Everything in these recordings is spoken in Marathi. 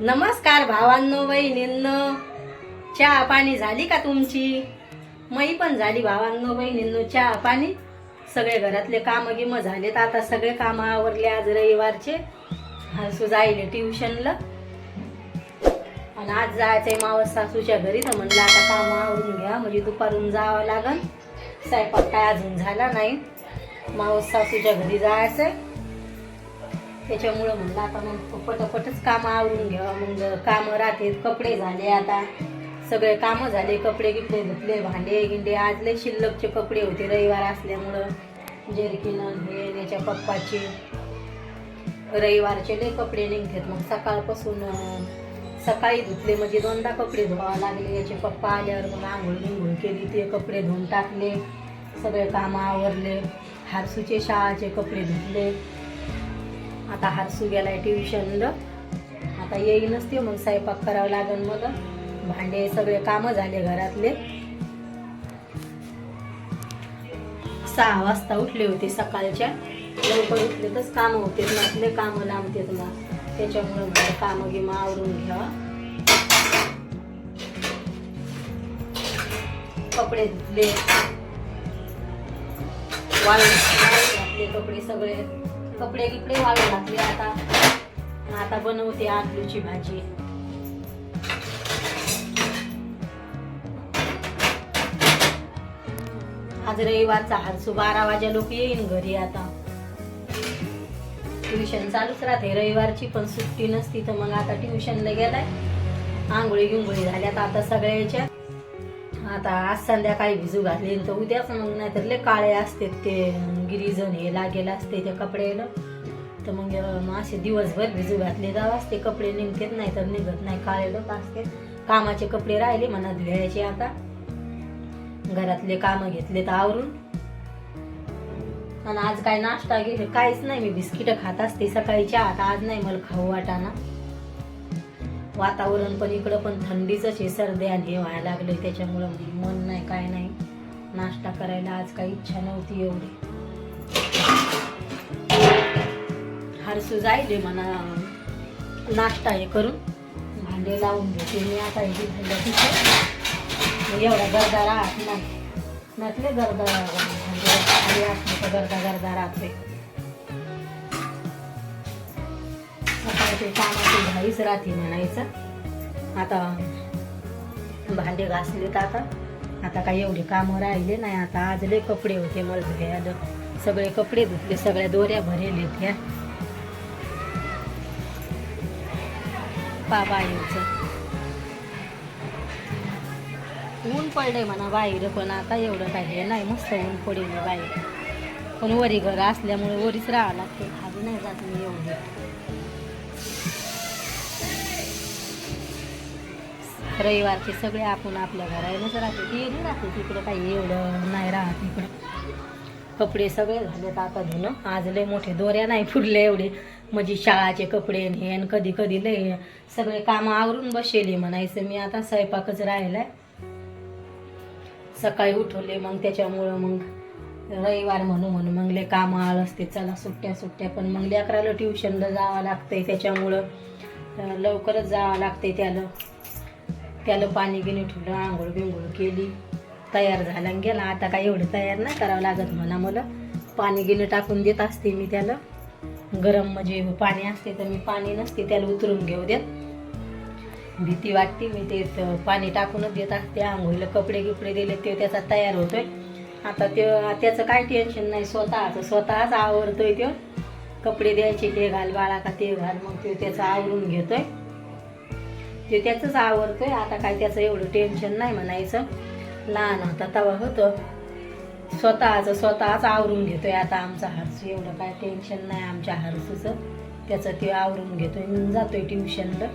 नमस्कार भावांनो बहिणींनो चहा पाणी झाली का तुमची? मई पण झाली भावांनो बहिणींनो चहा पाणी. सगळे घरातले कामं गिमं झालेत. आता सगळे कामं आवरले आज रविवारचे. हसू जाईल ट्युशनला. आणि आज जायचंय मावस सासूच्या घरी तर म्हणलं आता कामं आवरून घ्या. म्हणजे दुपारून जावं लागन. स्वयंपाक काय अजून झाला नाही. मावस सासूच्या घरी जायचंय. त्याच्यामुळं म्हणलं आता मग पटापटच कामं आवरून घ्यावा. मग कामं राहते कपडे झाले आता. सगळे कामं झाले कपडे गिपडे धुतले भांडे गिंडे. आज लय शिल्लकचे कपडे होते रविवार असल्यामुळं. जेरकिन हे याच्या पप्पाचे. रविवारचे लय कपडे निघतात. मग सकाळपासून सकाळी धुतले म्हणजे दोनदा कपडे धुवावे लागले. याचे पप्पा आल्यावर मग आंघोळ निंघोळ केली ते कपडे धुवून टाकले. सगळे कामं आवरले. हारसूचे शाळाचे कपडे धुतले. आता हारसू गेलाय ट्युशनला आता येईनच ते मग स्वयंपाक करावं लागेल मग भांडे सगळे कामं झाले घरातले. सहा वाजता उठले होते सकाळच्या. लवकर उठले तरच कामं होते नसले कामं लांबते तुला त्याच्यामुळं कामं गिमा आवरून घ्यावा. कपडे धुतले. वाळू वाळू घातले कपडे सगळे. कपडे गिपडे वाळू घातले आता. आता बनवते आलूची भाजी. आज रविवारचा हरसू बारा वाजे लोक येईन घरी आता. ट्युशन चालूच राहते रविवारची पण सुट्टी नसती तर मग आता ट्युशनला गेलाय. आंघोळी गिंगोळी झाल्यात आता सगळ्याच्या. आता आज संध्याकाळी भिजू घातले तर उद्याच मग नाहीतर लय काळे असते ते गिरीजन हे लागेल असते त्या कपड्याला. तर मग असे दिवसभर भिजू घातले जावाच ते कपडे निघतात नाही तर निघत नाही काळे लोक असते. कामाचे कपडे राहिले म्हणा धुवायचे आता. घरातले कामं घेतले तर आवरून. आणि आज काय नाश्ता घे काहीच नाही मी बिस्किट खात असते सकाळी चहा. आता आज नाही मला खाऊ वाटाना वातावरण पण इकडं पण थंडीच आहे सर्दी आणि हे व्हायला लागले त्याच्यामुळं मन नाही काय नाही. नाश्ता करायला आज काही इच्छा नव्हती एवढी. हरसू जायले म्हणा नाश्ता हे करून. भांडे लावून घेते मी आता हे झालं तिथे. एवढा गर्दा राहत नाही. नसले गर्दा म्हणजे खाली असले तर गर्दा गर्दा राहते ते कामाची घाईच राहते म्हणायचं. आता भांडे घासलेत आता. आता काही एवढे कामं राहिले नाही. आता आज लय कपडे होते मला धुयाला सगळे कपडे धुतले सगळ्या दोऱ्या भरेल ह्या. बाबा ऊन पडलंय म्हणा बाहेर पण आता एवढं काही हे नाही. मस्त ऊन पडेल बाहेर. पण वरी घर असल्यामुळे वरीच राहावं लागते. खाली नाही जात मी एवढी. रविवारचे सगळे आपण आपल्या घरायलाच राहते. ती नाही राहते तिकडं काही एवढं नाही राहत इकडं. कपडे सगळे झालेत आता धुणं. आज लय मोठे दोऱ्या नाही फुडले एवढे. म्हणजे शाळाचे कपडे आणि हे आणि कधी कधी लय सगळे कामं आवरून बसेली म्हणायचं. मी आता स्वयंपाकच राहिलाय. सकाळी उठवले मग त्याच्यामुळं मग रविवार म्हणू म्हणून मग लय कामं आळसते चला सुट्ट्या सुट्ट्या. पण मग लेकराला ट्युशनला जावं लागतंय. त्याच्यामुळं लवकरच जावं लागतंय त्याला. त्याला पाणी गिनी ठेवलं आंघोळ बिंघोळ केली तयार झाला आणि गेला. आता काय एवढं तयार नाही करावं लागत म्हणा मला. पाणी गिणं टाकून देत असते मी त्याला. गरम म्हणजे पाणी असते तर मी पाणी नसते त्याला उतरून घेऊ देत. भीती वाटते मी ते पाणी टाकूनच देत असते. आंघोळीला कपडे गिपडे दिले ते त्याचा तयार होतोय. आता ते त्याचं काय टेन्शन नाही स्वतःचं स्वतःच आवडतोय तो. कपडे द्यायचे ते घाल बाळा का ते घाल मग ते त्याचं आवरून घेतोय. ते त्याचंच आवडतोय आता काय त्याचं एवढं टेन्शन नाही म्हणायचं. लहान होता तवा होतं. स्वतःचं स्वतःच आवरून घेतोय आता आमचा हरसू एवढं काय टेन्शन नाही आमच्या हरसूचं त्याचं ते आवरून घेतोय. म्हणून जातोय ट्युशनला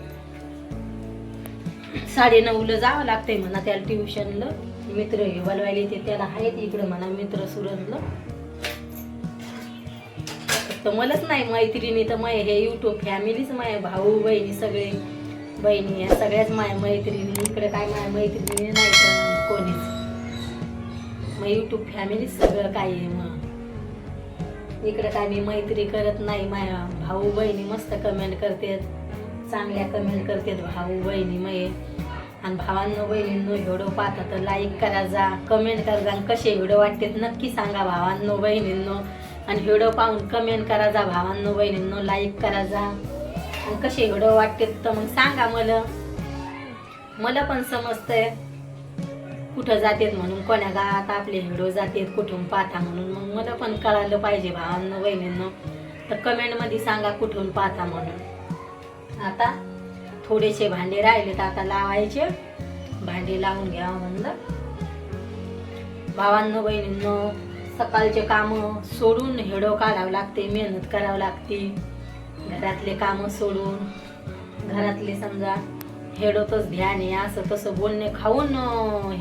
साडेनऊला जावं लागतंय म्हणा त्याला ट्युशनला मित्र हे बोलवायला येते. त्याला आहेत इकडं म्हणा मित्र सुरतला. तर मलाच नाही मैत्रिणी तर मय हे युट्यूब फॅमिलीच माय भाऊ बहिणी सगळे. बहिणी या सगळ्याच माय मैत्रिणी. इकडे काय माय मैत्रिणी नाही कोणीच. मग युट्यूब फॅमिली सगळं काय आहे मग. इकडे काय मी मैत्री करत नाही माया भाऊ बहिणी मस्त कमेंट करतात. चांगल्या कमेंट करतात भाऊ बहिणी मये. आणि भावांनो बहिणींनो व्हिडिओ पाहता तर लाईक करा जा कमेंट करा जा. कसे व्हिडिओ वाटतात नक्की सांगा भावांनो बहिणींनो. आणि व्हिडिओ पाहून कमेंट करा जा भावांनो बहिणींनो लाईक करा जा. कसे व्हिडिओ वाटते तर मग सांगा मला. मला पण समजतंय. कुठं जातात म्हणून कोण्या गावात आपले व्हिडिओ जातात कुठून पाहता म्हणून. मग मला पण कळालं पाहिजे भावांना बहिणींना तर कमेंटमध्ये सांगा कुठून पाहता म्हणून. आता थोडेसे भांडे राहिले तर आता लावायचे. भांडे लावून घ्या म्हणलं. भावांनो बहिणींनो सकाळचे कामं सोडून हेडो काढावं लागते मेहनत करावं लागते. घरातले कामं सोडून घरातले समजा हेडोतच ध्यान आहे असं तसं बोलणे खाऊन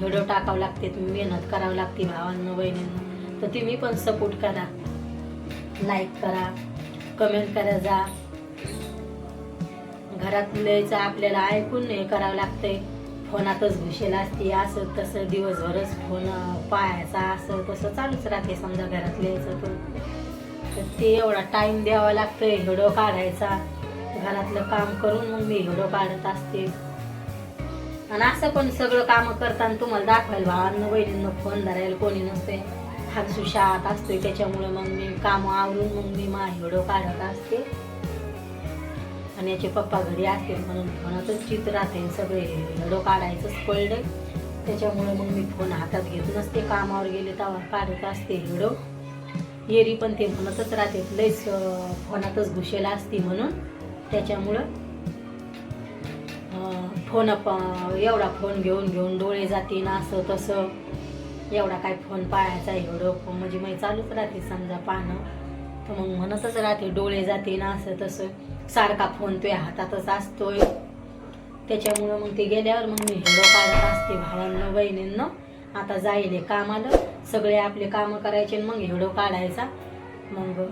हेडो टाकावं लागते मेहनत करावं लागते भावांनो बहिणींना. तर तुम्ही पण सपोर्ट करा. लाईक करा कमेंट करा जा. घरातल्याचं आपल्याला ऐकून हे करावं लागतंय. फोनातच घुसेला असते असं तसं दिवसभरच फोन पाहायचा असं तसं चालूच राहते समजा घरातल्याचं तर तर. ते एवढा टाईम द्यावा लागतो व्हिडिओ काढायचा. घरातलं काम करून मग मी व्हिडिओ काढत असते. आणि असं पण सगळं काम करताना तुम्हाला दाखवायला भावांना बहिणींना फोन धरायला कोणी नसते हातसू शाळात असतोय त्याच्यामुळे मग मी काम आवरून मग मी मा व्हिडिओ काढत असते. आणि याचे पप्पा घरी असतील म्हणून फोनातच चित राहते सगळे व्हिडिओ काढायचंच पडलं त्याच्यामुळे मग मी फोन हातात घेत नसते कामावर गेले तेव्हा काढत असते व्हिडिओ येरी पण ते म्हणतच राहते लईच फोनातच घुसेला असती म्हणून. त्याच्यामुळं फोन प- एवढा फोन घेऊन घेऊन डोळे जातील असं तसं. एवढा काय फोन पाहायचा एवढं फोन म्हणजे मग चालूच राहते समजा पाहणं. तर मग म्हणतच राहते डोळे जाते ना असं तसं. सारखा फोन तो हातातच असतोय. त्याच्यामुळं मग ते गेल्यावर मग मी हिडो काढत असते भावांना बहिणींना. आता जाईल कामाला. सगळे आपले कामं करायचे आणि मग हिडो काढायचा. मग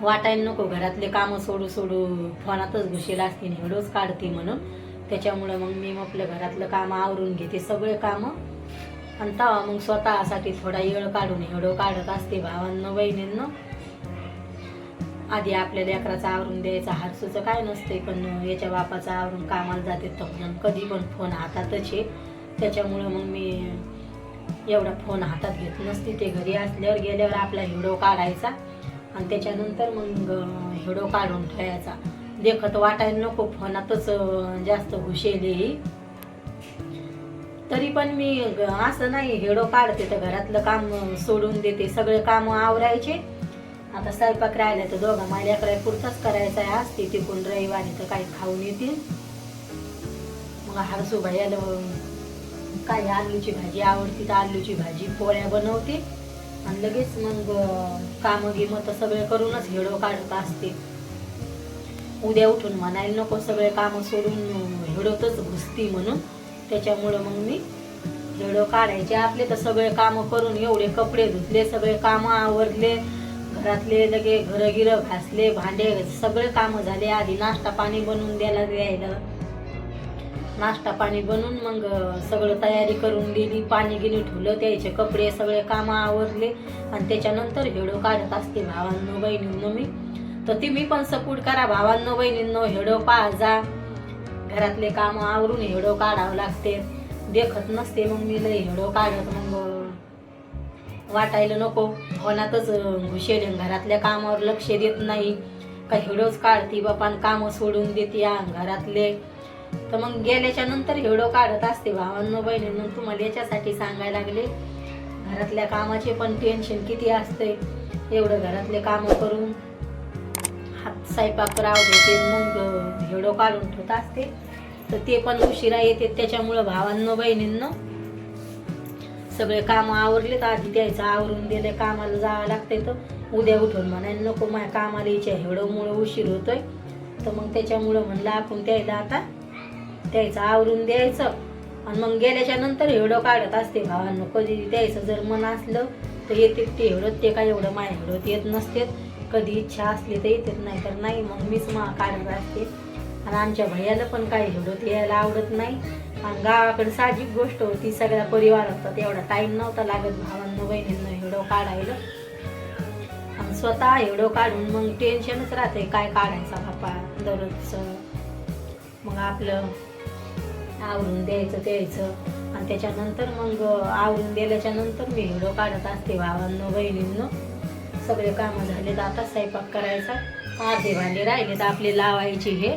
वाटायला नको घरातले कामं सोडू सोडू फोनातच घुशीला असते हिडोच काढते म्हणून. त्याच्यामुळं मग मी आपलं घरातलं काम आवरून घेते सगळे कामं. आणि तवा मग स्वतःसाठी थोडा येळ काढून हिडो काढत असते भावांना बहिणींना. आधी आपल्या लेकराचं आवरून द्यायचा हारसूचं काय नसते पण याच्या बापाचं आवरून कामाला जाते तर म्हणून कधी पण फोन हातातच आहे. त्याच्यामुळं मग मी एवढा फोन हातात घेत नसते. ते घरी असल्यावर गेल्यावर आपला हिडो काढायचा आणि त्याच्यानंतर मग हिडो काढून ठेवायचा. देखत वाटायला नको फोनातच जास्त घुसेली तरी पण मी ग- असं नाही हेडो काढते तर घरातलं काम सोडून देते. सगळे काम आवरायचे. आता स्वयंपाक राहिला तर दोघा माझ्याकडे पुरताच करायचा आहे. आज तिकून रविवारी तर काही खाऊन येतील. मग हरसू भैयाला काही आलूची भाजी आवडती तर आलूची भाजी पोळ्या बनवते. आणि लगेच मग कामं गिमं तर सगळे करूनच हेडो काढत असते. उद्या उठून म्हणायला नको सगळे कामं सोडून हेडोतच घुसती म्हणून. त्याच्यामुळं मग मी हेडो काढायचे. आपले तर सगळे कामं करून एवढे कपडे धुतले सगळे कामं आवरले. घरातले लगे घरं गिरं घासले भांडे सगळे कामं झाले. आधी नाश्ता पाणी बनवून द्यायला द्यायला नाश्ता पाणी बनवून मग सगळं तयारी करून दिली पाणी गिनी ठुलं त्याचे कपडे सगळे कामं आवरले आणि त्याच्यानंतर हेडो काढत असते भावांनो बहिणींनो मी तर तुम्ही पण सपोर्ट करा भावांनो बहिणींनो हेडो पाहा जा घरातले कामं आवरून हेडो काढावं लागते. देखत नसते मग मी लय हेडो काढत मग वाटायला नको. फोनातच अं, घुसेल घरातल्या कामावर लक्ष देत नाही. का हिडोच काढती बापान कामं सोडून देते या घरातले. तर मग गेल्याच्यानंतर हिडो काढत असते भावांनो बहिणींनो. तुम्हाला याच्यासाठी सांगायला लागले घरातल्या कामाचे पण टेन्शन किती असते. एवढं घरातले कामं करून हात स्वयंपाक राव देते मग अं, हिडो काढून ठेवत असते. तर ते पण उशिरा येते. त्याच्यामुळं भावांनो बहिणींनो सगळे काम आवरले तर आधी द्यायचं आवरून दिले कामाला जावं लागतंय तर उद्या उठून म्हणायला नको माझ्या कामाला यायच्या हेडोमुळं उशीर होतोय. तर मग त्याच्यामुळं म्हणलं आपण द्यायला आता त्याचं आवरून द्यायचं. आणि मग गेल्याच्यानंतर हेडो काढत असते भावांनो कधी द्यायचं. जर मन असलं तर येते ते हेडोत ते काय एवढं माझ्या हेडोत येत नसते कधी इच्छा असली तर येतेच नाही तर नाही. मग मीच मा काढत असते. आणि आमच्या भैयाला पण काही हेडोत यायला आवडत नाही. आणि गावाकडे साहजिक गोष्ट होती सगळ्या परिवार होता तेवढा टाईम नव्हता लागत. भावांनो बहिणींना हेडो काढायला. आणि स्वतः हेडो काढून मग टेन्शनच राहते काय काढायचा बापा दररोजचं. मग आपलं आवरून द्यायचं द्यायचं आणि त्याच्यानंतर मग आवरून दिल्याच्या नंतर मी व्हिडिओ काढत असते भावांनो बहिणींनो. सगळे कामं झाले तर आता स्वयंपाक करायचा. अर्धे भांडे राहिले तर आपले लावायचे हे.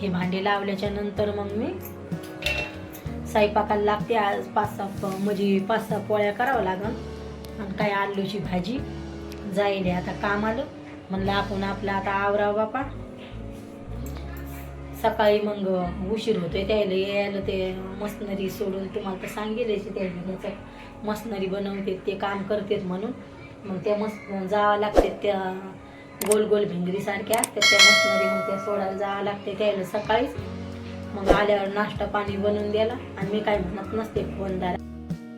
हे भांडे लावल्याच्या नंतर मग मी स्वयंपाकाला लागते. आज पाच सहा म्हणजे पाच सहा पोळ्या करावं लागन. आणि काय आलूची भाजी. जाईल आता काम आलं म्हणलं आपण आपलं आता आवराव बापा. सकाळी मग उशीर होतोय त्याला यायला ते मशनरी सोडून तुम्हाला तर सांगेलच त्याचं मशनरी बनवते ते काम करतेत म्हणून. मग त्या मस जावं लागते त्या गोल गोल भिंगरीसारख्या असतात त्या मशनरी मग त्या सोडायला जावं लागते त्याला सकाळीच. मग आल्यावर नाश्ता पाणी बनवून द्यायला. आणि मी काय म्हणत नसते फोनदार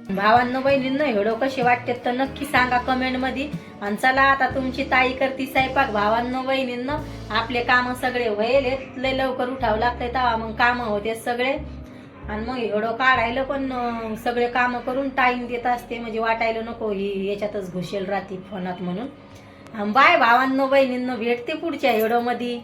भावांनो बहिणींना व्हिडिओ कसे वाटते तर नक्की सांगा कमेंटमध्ये आणि चला आता तुमची ताई करती स्वयंपाक. भावांनो बहिणींना आपले कामं सगळे व्हायले लय लवकर उठावं लागतंय तेव्हा मग कामं होते सगळे. आणि मग एवढं काढायला पण सगळे कामं करून टाईम देत असते. म्हणजे वाटायला नको ही याच्यातच घुसेल राहते फोनात म्हणून. बाय भावांनो बहिणींनो भेटते पुढच्या व्हिडिओमध्ये